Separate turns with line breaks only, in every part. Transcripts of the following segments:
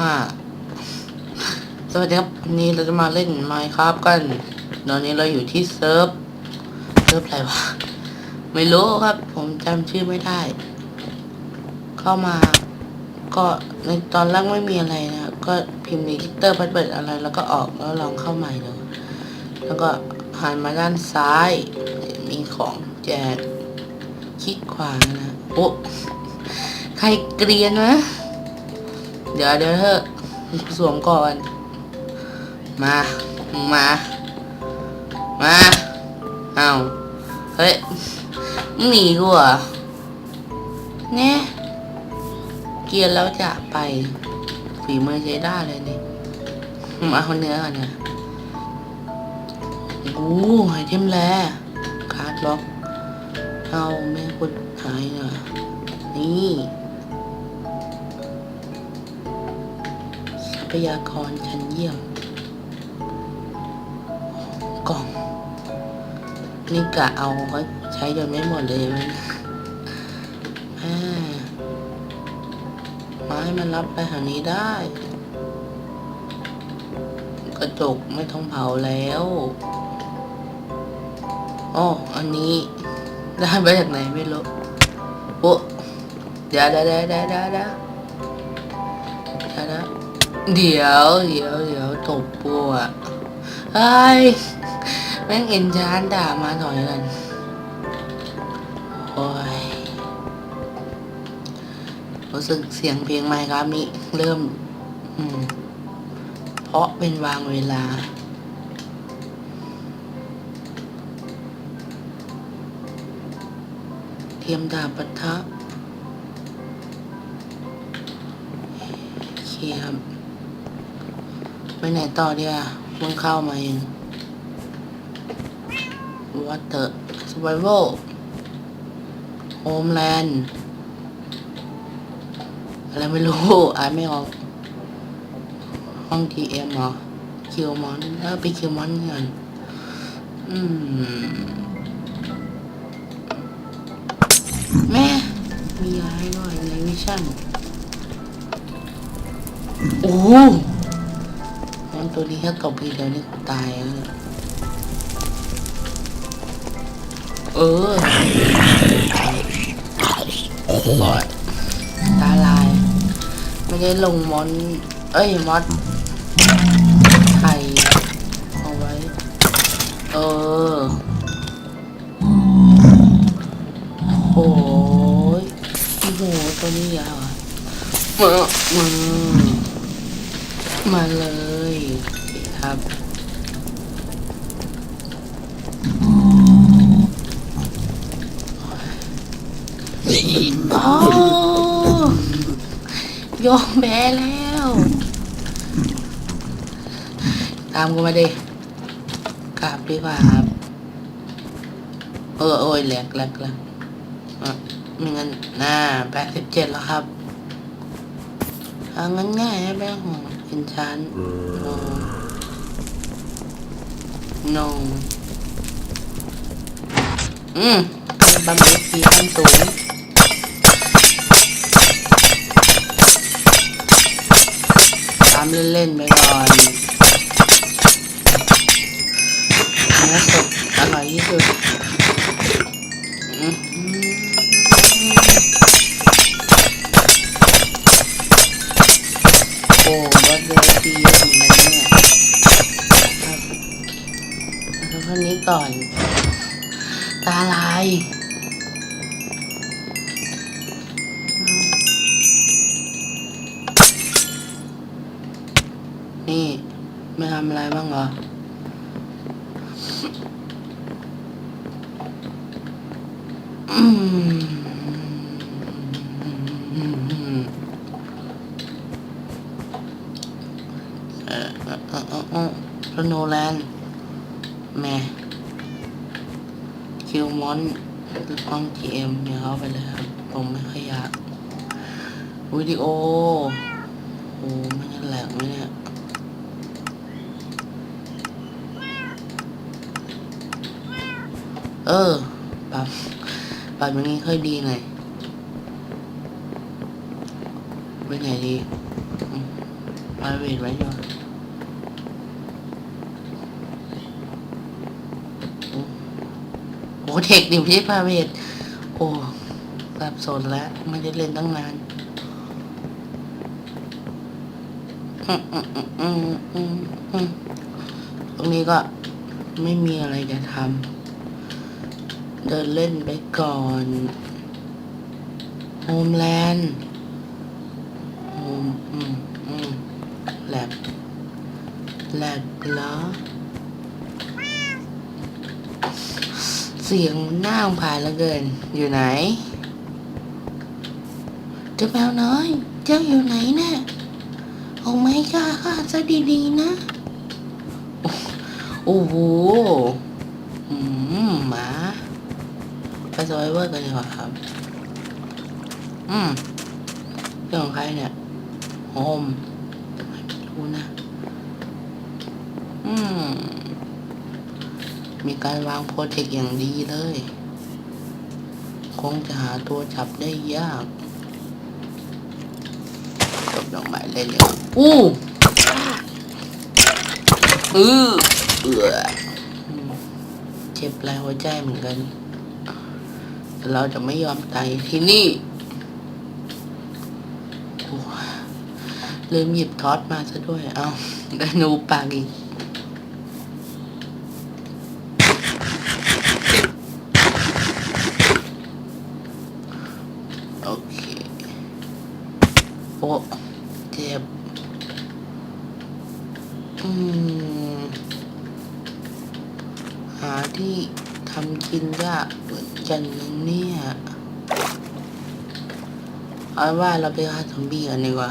ห้าสวัสดีครับวันนี้เราจะมาเล่นไมค์ครับกัน ตอนนี้เราอยู่ที่เซิร์ฟ เซิร์ฟอะไรวะ ไม่รู้ครับ ผมจำชื่อไม่ได้ เข้ามา ก็ในตอนแรกไม่มีอะไรนะก็พิมพ์ดิจิเตอร์พัดเบิดอะไร แล้วก็ออกแล้วลองเข้าใหม่ดูแล้วก็หันมาด้านซ้าย มีของแจกคลิกขวานะ โอ้ใครเกรียนวะ เดี๋ยวเดี๋ยวเถอะสวมก่อน มา มา มาเอาเฮ้ยมึงหนีกูเหรอเนี่ยเกียนแล้วจะไป ฝีมือใช้ได้เลยนี่มาเอาเนื้อก่อนนะโอ้ไอเทมแลคาร์ดล็อก เอาแม่คุณหายหน่อยนี่ พยากรชั้นเยี่ยมกล่อง นี่กะเอาไว้ใช้จนไม่หมดเลยมันอ่าไม้มันรับไปทางนี้ได้ กระจกไม่ต้องเผาแล้วอ๋ออันนี้ได้มาจากไหนไม่รู้โอ้เดี๋ยวเดี๋ยวเดี๋ยวเดี๋ยวเดี๋ยวเดี๋ยว เดี๋ยวเดี๋ยวเดี๋ยวตบปูอะไอ้แม่งเอ็นชานด่ามาถอยกันโอ้ยรู้สึกเสียงเพลงไมค์ครับนี้เริ่ม อืม เพราะเป็นวางเวลาเทียมดาบปะทะเขียม ไปไหนต่อเดียวเพิ่งเข้ามาเอง Water Survival Homeland อะไรไม่รู้อ่านไม่ออก ห้อง TM เอ็มเหรอคิวมอนแล้วไปคิวมอนกันอืมแม่ มีอะไรหน่อยในมิชั่นโอ้ ตัวนี้แค่ตบทีเดียวนี่กูตายแล้วเนี่ยเออตาลาย ไม่ได้ลงมอน เอ้ยมอดไทยเอาไว้ เออ โอ้ยโอ้โหตัวนี้ยาวอะมามา มาเลยครับโอ้ยอมแพ้แล้ว ตามกูมาดิกลับดีกว่าครับ เออโอ้ยแหลกแหลกแหลกอะไม่งั้นหน้าแปดสิบเจ็ดแล้วครับ เอางั้นง่ายนะแม่ขอ งอินชัน no no อืมบัมเบคีขั้นสูงตามเล่นๆไปก่อนเนื้อสดอร่อยที่สุด แล้วคนนี้ก่อน ตาลายนี่ ไม่ทำอะไรบ้างเหรออืมเออเออเออเออเออแล้วโนแลน แม่คิวมอนห้องทีเอ็มเนี่ยเข้าไปเลยครับ ผมไม่ค่อยอยากวิดีโอ โอ้ไม่งั้นแหลกไหมเนี่ย เออปรับปรับอย่างนี้ค่อยดีหน่อยไปไหนดีอืมมาเวทไว้กว่าโอ้โห เทคดิพี่พาเวทโอ้สับสนแล้ว ไม่ได้เล่นตั้งนานตรงนี้ก็ไม่มีอะไรจะทำ เดินเล่นไปก่อนโฮมแลนด์โฮมอืมอืมแลบแลบเหร เสียงหน้าผ่านแล้วเกิน อยู่ไหน เจ้าแมวน้อย เจ้าอยู่ไหนนะ่ะโอ้ไม่ค่ะค่ะซะดีๆนะ โอ้โหอืมหมาไปซอยเวอร์กันดีกว่าครับ อืมเรื่องของใครเนี่ยโฮมไม่รู้นะ อืม มีการวางโปรเจกต์อย่างดีเลย คงจะหาตัวจับได้ยากจบดอกไม้เล่นเลยอู้อือเอือเจ็บแรงหัวใจเหมือนกัน เราจะไม่ยอมตายที่นี่ลืมหยิบทอสมาซะด้วย เอาได้หนูปากอีก โอเค อ้เจ็บ อืม หาที่ทำกินยากเหมือนกันนะเนี่ยเอาว่าเราไปหาซอมบี้กันดีกว่า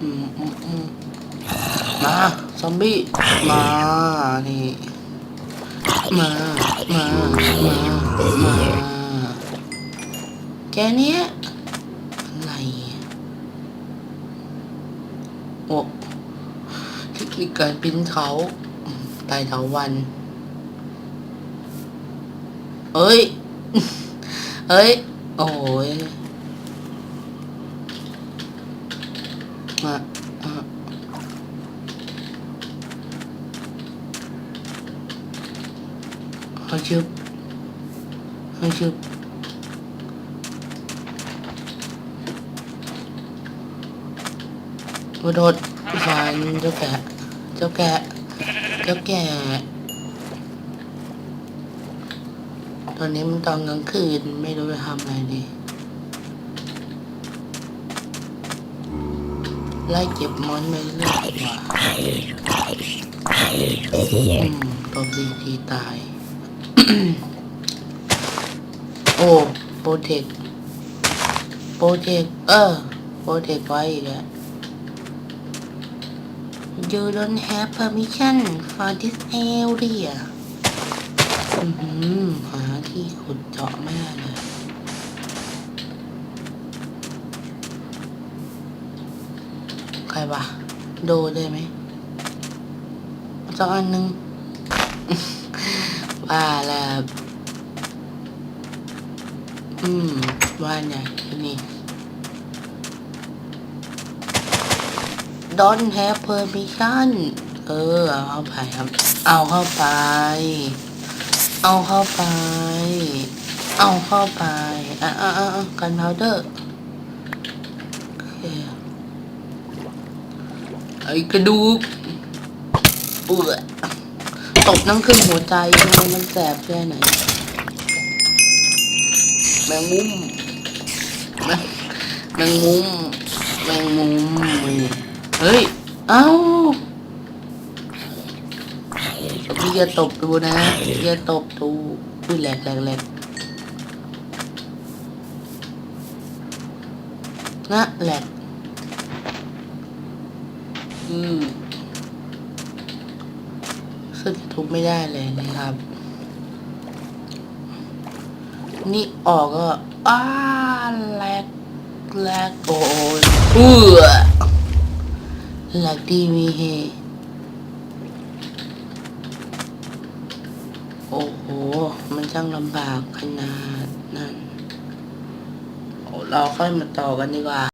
อืมอืมอืมมา ซอมบี้ มา นี่ มา มา มา มา แกเนี้ยอะไรโอ้คนิคการปีนเขาไต่เถาวัน เอ้ย เอ้ย โอ้ยมาอะเอาชึบเอาชึบ กระโดดฟันเจ้าแกะ เจ้าแกะ เจ้าแกะ ตอนนี้มันตอนกลางคืนไม่รู้จะทำอะไรดี ไล่เก็บมอนไปเรื่อยดีกว่าตัวบีทีตาย โอ้โปรเทคโปรเทคเออโปรเทคไว้อีกแล้ว You don't have permission for this area อือหือหาที่ขุดเจาะไม่ได้เลยใครวะโดได้ไหมสักอันหนึ่งว่าแล้วอืมว่าไงที่ยนี่ Don't have permission เออ เอาเข้าไปครับ เอาเข้าไป เอาเข้าไป เอาเข้าไป อะอะอะกันพาวเดอร์ไอ้กระดูกเอือตบน้ำครึ่งหัวใจทำไมมันแสบแค่ไหน แมงมุม แมงแมงมุม แมงมุมนี่ เฮ้ย เอ้าพี่อย่าตบดูนะอย่าตบดูอุ้ยแหลกแหลกแหลกนะแหลกอืมซึ่งทุบไม่ได้เลยนะครับ นี่ออกก็อ้าแหลกแหลกโอ้ยเอือ แหลกดีมีเฮโอ้โห มันช่างลำบากขนาดนั้นเราค่อยมาต่อกันดีกว่า